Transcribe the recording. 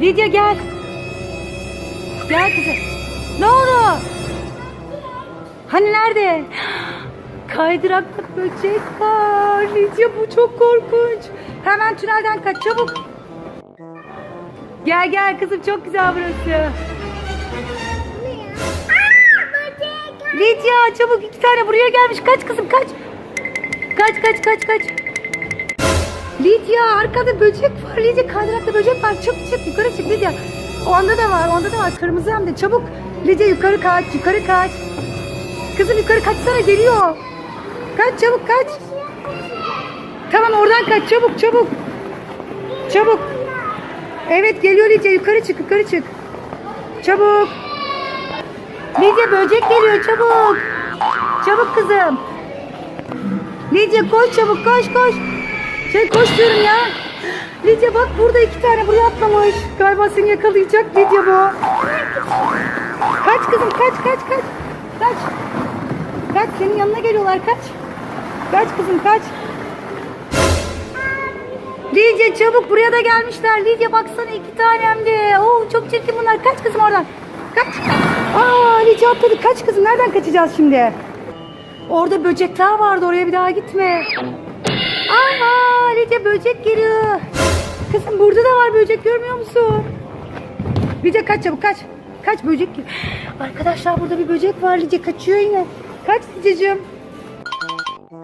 Lidya gel. Gel kızım. Ne oldu? Hani nerede? Kaydırakta böcek var. Lidya bu çok korkunç. Hemen tünelden kaç çabuk. Gel gel kızım çok güzel burası. Lidya çabuk iki tane buraya gelmiş. Kaç kızım kaç. Kaç kaç kaç kaç. Lidya arkada böcek var. Lidya kaydırakta böcek var. Çık çık yukarı çık Lidya. Onda da var onda da var. Kırmızı hem de çabuk. Lidya yukarı kaç yukarı kaç. Kızım yukarı kaçsana geliyor. Kaç çabuk kaç. Tamam oradan kaç çabuk çabuk. Çabuk. Evet geliyor Lidya yukarı çık yukarı çık. Çabuk. Lidya böcek geliyor çabuk. Çabuk kızım. Lidya koş çabuk koş koş. Şey koş diyorum ya. Lidya bak burada iki tane buraya atlamış. Galiba seni yakalayacak Lidya bu. Kaç kızım kaç kaç kaç. Kaç. Kaç senin yanına geliyorlar kaç. Kaç kızım kaç. Lidya çabuk buraya da gelmişler. Lidya baksana iki tane hem de. Oo, çok çirkin bunlar. Kaç kızım oradan. Kaç. Aa Lidya atladı. Kaç kızım. Nereden kaçacağız şimdi? Orada böcekler vardı. Oraya bir daha gitme. Aa Lidya böcek geliyor. Kızım burada da var böcek görmüyor musun? Lidya kaç çabuk kaç. Kaç böcek geliyor. Arkadaşlar burada bir böcek var. Lidya kaçıyor yine. Kaç Lidyacığım.